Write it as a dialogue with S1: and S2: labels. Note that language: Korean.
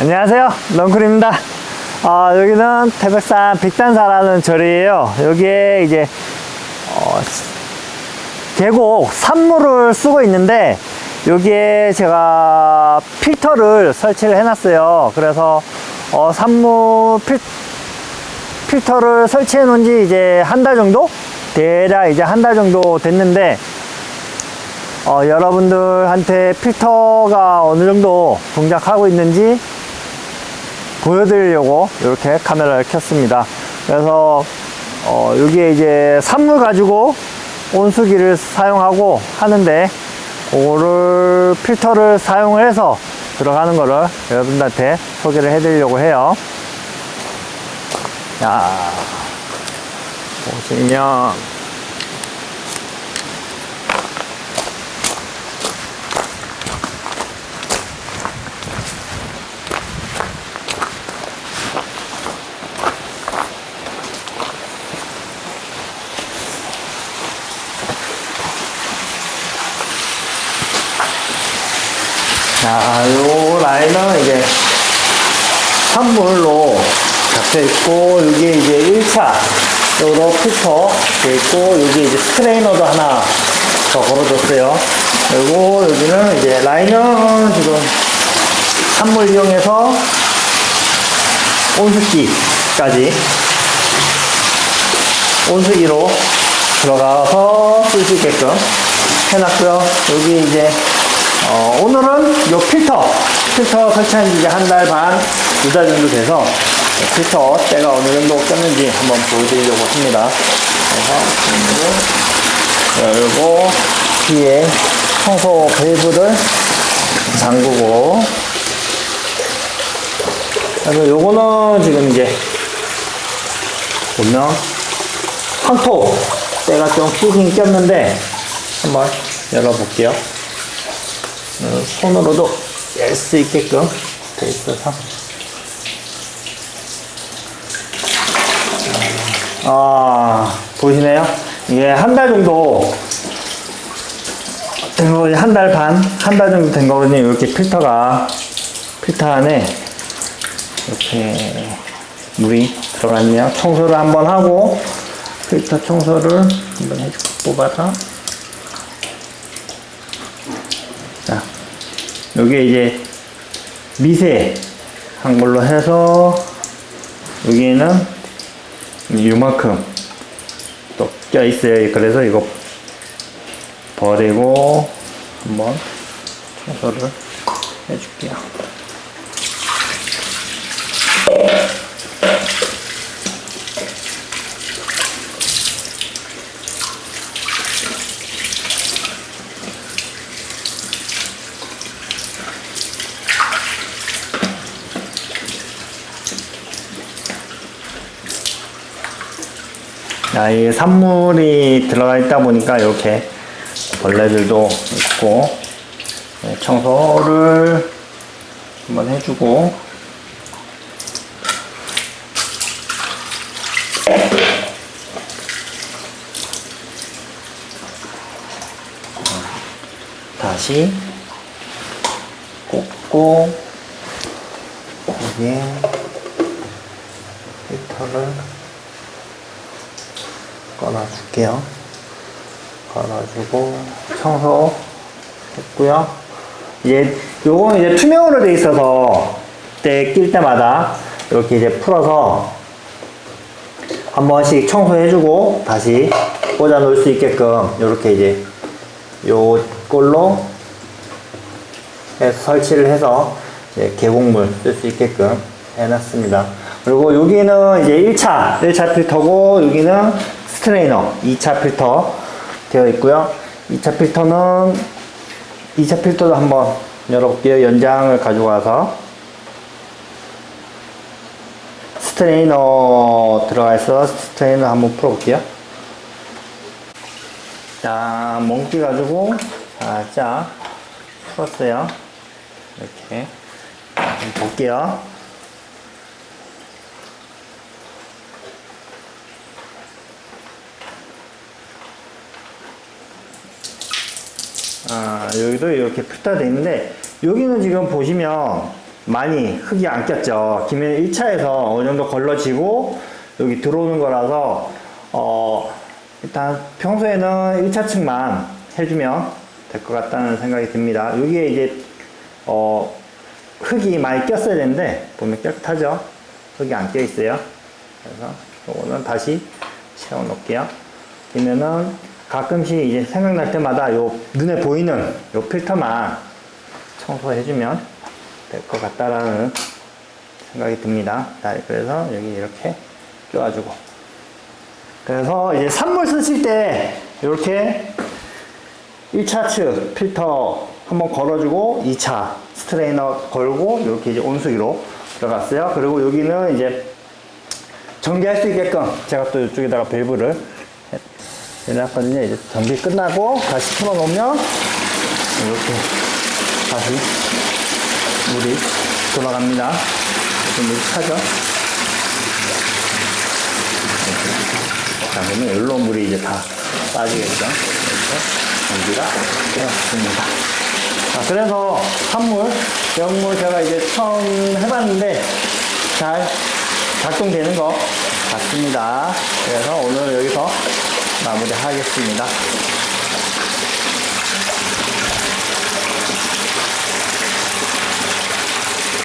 S1: 안녕하세요. 런쿨입니다. 어, 여기는 태백산 백단사라는 절이에요. 여기에 이제, 어, 계곡 산물을 쓰고 있는데, 여기에 제가 필터를 설치를 해놨어요. 그래서, 어, 산물 필, 필터를 설치해 놓은 지 이제 한 달 정도? 대략 이제 한 달 정도 됐는데, 어, 여러분들한테 필터가 어느 정도 동작하고 있는지 보여드리려고 이렇게 카메라를 켰습니다. 그래서 어, 여기에 이제 산물 가지고 온수기를 사용하고 하는데 그거를 필터를 사용해서 들어가는 거를 여러분들한테 소개를 해드리려고 해요. 자, 보시면 자, 요 라인은 이제 산물로 잡혀 있고, 여기 이제 1차, 요로 필터 돼 있고, 여기 이제 스트레이너도 하나 더 걸어줬어요. 그리고 여기는 이제 라인은 지금 산물 이용해서 온수기까지 온수기로 들어가서 쓸 수 있게끔 해놨고요. 여기 이제 어, 오늘은 요 필터, 필터 설치한 지 이제 한 달 반, 두 달 정도 돼서 필터 때가 어느 정도 꼈는지 한번 보여드리려고 합니다. 그래서 열고 뒤에 청소 밸브를 잠그고 그래서 요거는 지금 이제 보면 황토 때가 좀 끼긴 꼈는데 한번 열어볼게요. 어, 손으로도 열수 있게끔 돼 있어서. 아 보이시네요? 이게 한 달 정도 된 거거든요 한달 반 한 달 정도 된 거거든요. 이렇게 필터가 필터 안에 이렇게 물이 들어갔네요. 청소를 한번 하고 필터 청소를 한번 해주고 뽑아서 여기에 이제 미세 한 걸로 해서 여기에는 이만큼 또 껴 있어요. 그래서 이거 버리고 한번 청소를 해줄게요. 자, 이 산물이 들어가 있다 보니까 이렇게 벌레들도 있고 네, 청소를 한번 해주고. 다시 꽂고 여기에 히터를 꺼놔줄게요. 꺼놔주고 청소 했고요. 이제 요거는 이제 투명으로 돼 있어서 때 낄 때마다 이렇게 이제 풀어서 한 번씩 청소해주고 다시 꽂아 놓을 수 있게끔 이렇게 이제 요 꼴로 설치를 해서 이제 계곡물 쓸 수 있게끔 해놨습니다. 그리고 여기는 이제 1차, 1차 필터고 여기는 스트레이너 2차 필터 되어 있고요. 2차 필터는 2차 필터도 한번 열어볼게요. 연장을 가져가서 스트레이너 들어가 있어 스트레이너 한번 풀어볼게요. 자, 멍기 가지고 살짝 풀었어요. 이렇게 볼게요. 아, 여기도 이렇게 필터되어 있는데, 여기는 지금 보시면, 많이 흙이 안 꼈죠. 김에 1차에서 어느 정도 걸러지고 여기 들어오는 거라서 어 일단 평소에는 1차 층만 해주면 될 것 같다는 생각이 듭니다. 여기에 이제 어 흙이 많이 꼈어야 되는데 보면 깨끗하죠. 흙이 안 껴 있어요. 그래서 이거는 다시 채워 놓을게요. 그러면은 가끔씩 이제 생각날 때마다 요 눈에 보이는 요 필터만 청소해주면 될 것 같다라는 생각이 듭니다. 자, 그래서 여기 이렇게 껴가지고. 그래서 이제 산물 쓰실 때 이렇게 1차 측 필터 한번 걸어주고 2차 스트레이너 걸고 이렇게 이제 온수기로 들어갔어요. 그리고 여기는 이제 정비할 수 있게끔 제가 또 이쪽에다가 밸브를 해놨거든요. 이제 정비 끝나고 다시 풀어놓으면 이렇게 다시 물이 돌아갑니다. 이렇게 물이 차죠. 자, 그러면 일로 물이 이제 다 빠지겠죠. 이렇게 전기가 되었습니다. 자, 그래서 한물, 배원물 제가 이제 처음 해봤는데 잘 작동되는 것 같습니다. 그래서 오늘 여기서 마무리 하겠습니다.